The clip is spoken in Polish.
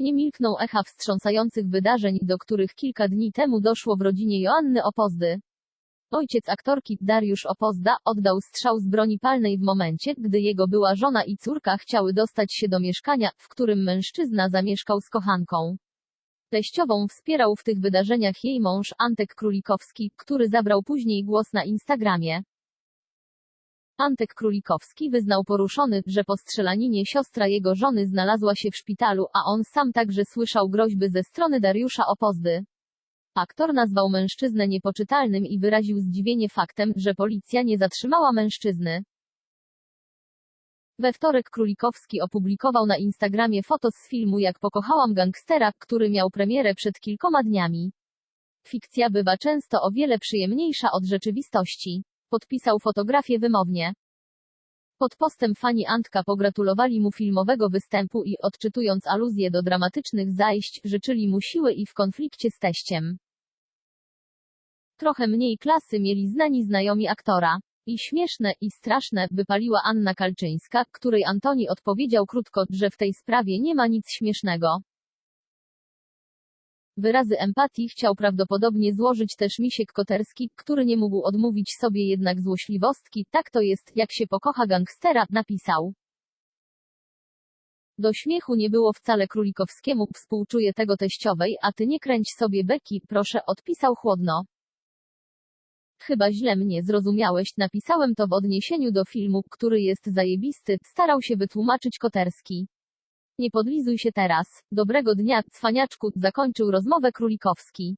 Nie milkną echa wstrząsających wydarzeń, do których kilka dni temu doszło w rodzinie Joanny Opozdy. Ojciec aktorki, Dariusz Opozda, oddał strzał z broni palnej w momencie, gdy jego była żona i córka chciały dostać się do mieszkania, w którym mężczyzna zamieszkał z kochanką. Teściową wspierał w tych wydarzeniach jej mąż, Antek Królikowski, który zabrał później głos na Instagramie. Antek Królikowski wyznał poruszony, że po strzelaninie siostra jego żony znalazła się w szpitalu, a on sam także słyszał groźby ze strony Dariusza Opozdy. Aktor nazwał mężczyznę niepoczytalnym i wyraził zdziwienie faktem, że policja nie zatrzymała mężczyzny. We wtorek Królikowski opublikował na Instagramie foto z filmu Jak pokochałam gangstera, który miał premierę przed kilkoma dniami. Fikcja bywa często o wiele przyjemniejsza od rzeczywistości. Podpisał fotografię wymownie. Pod postem fani Antka pogratulowali mu filmowego występu i, odczytując aluzje do dramatycznych zajść, życzyli mu siły i w konflikcie z teściem. Trochę mniej klasy mieli znani znajomi aktora. I śmieszne, i straszne, wypaliła Anna Kalczyńska, której Antoni odpowiedział krótko, że w tej sprawie nie ma nic śmiesznego. Wyrazy empatii chciał prawdopodobnie złożyć też Misiek Koterski, który nie mógł odmówić sobie jednak złośliwostki, tak to jest, jak się pokocha gangstera, napisał. Do śmiechu nie było wcale Królikowskiemu, współczuję tego teściowej, a ty nie kręć sobie beki, proszę, odpisał chłodno. Chyba źle mnie zrozumiałeś, napisałem to w odniesieniu do filmu, który jest zajebisty, starał się wytłumaczyć Koterski. Nie podlizuj się teraz. Dobrego dnia, cwaniaczku, zakończył rozmowę Królikowski.